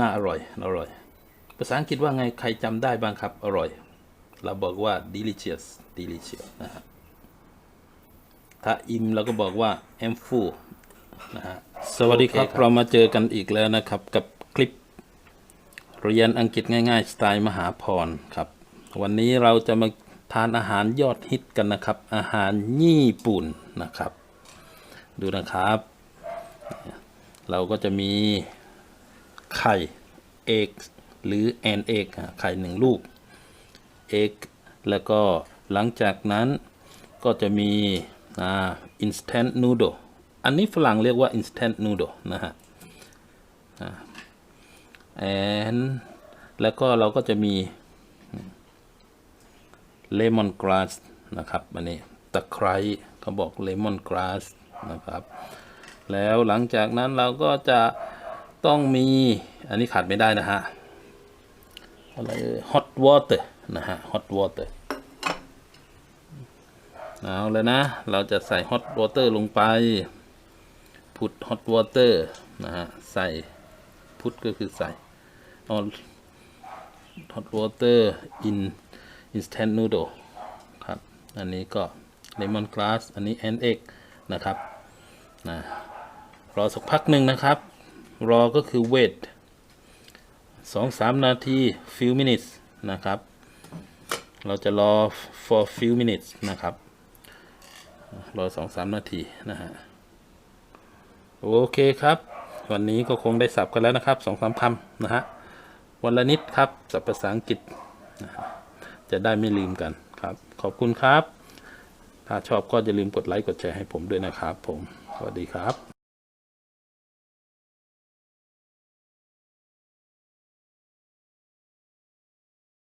น่าอร่อย อร่อย ภาษาอังกฤษว่าไง ใครจำได้บ้างครับ อร่อย เราบอกว่า delicious delicious นะฮะ ถ้าอิ่มเราก็บอกว่า I'm full นะฮะ สวัสดีครับ เรามาเจอกันอีกแล้วนะครับ กับคลิป เรียนอังกฤษง่ายๆ สไตล์มหาพรครับ วันนี้เราจะมาทานอาหารยอดฮิตกันนะครับ อาหารญี่ปุ่นนะครับ ดูนะครับ เราก็จะมี ไข่เอกหรือแอนเอกไข่หนึ่งลูกเอกแล้วก็หลังจากนั้นก็จะมีอ่า instant noodle อันนี้ฝรั่งเรียกว่า instant noodle นะฮะแอนแล้วก็เราก็จะมีเลมอนกราสนะครับอันนี้ตะไคร้เขาบอกเลมอนกราสนะครับ แล้วหลังจากนั้นเราก็จะ ต้องมีอันนี้ขาดไม่ได้นะฮะอะไรฮอตวอเตอร์นะฮะฮอตวอเตอร์เอาเลยนะ เราจะใส่ฮอตวอเตอร์ลงไป พุดฮอตวอเตอร์นะฮะ ใส่พุดก็คือใส่ all hot water in instant noodle ครับ อันนี้ก็ lemon grass อันนี้ and egg นะครับนะรอสักพักหนึ่งนะครับ รอก็คือ wait สองสามนาที few minutes นะครับ เราจะรอ for few minutes นะครับ รอสองสามนาที นะฮะ โอเคครับ วันนี้ก็คงได้สับกันแล้วนะครับสองสามคำนะฮะ วันละนิดครับ สับภาษาอังกฤษนะฮะจะได้ไม่ลืมกันครับ ขอบคุณครับ ถ้าชอบก็อย่าลืมกดไลค์ กดแชร์ให้ผมด้วยนะครับ ผม สวัสดีครับ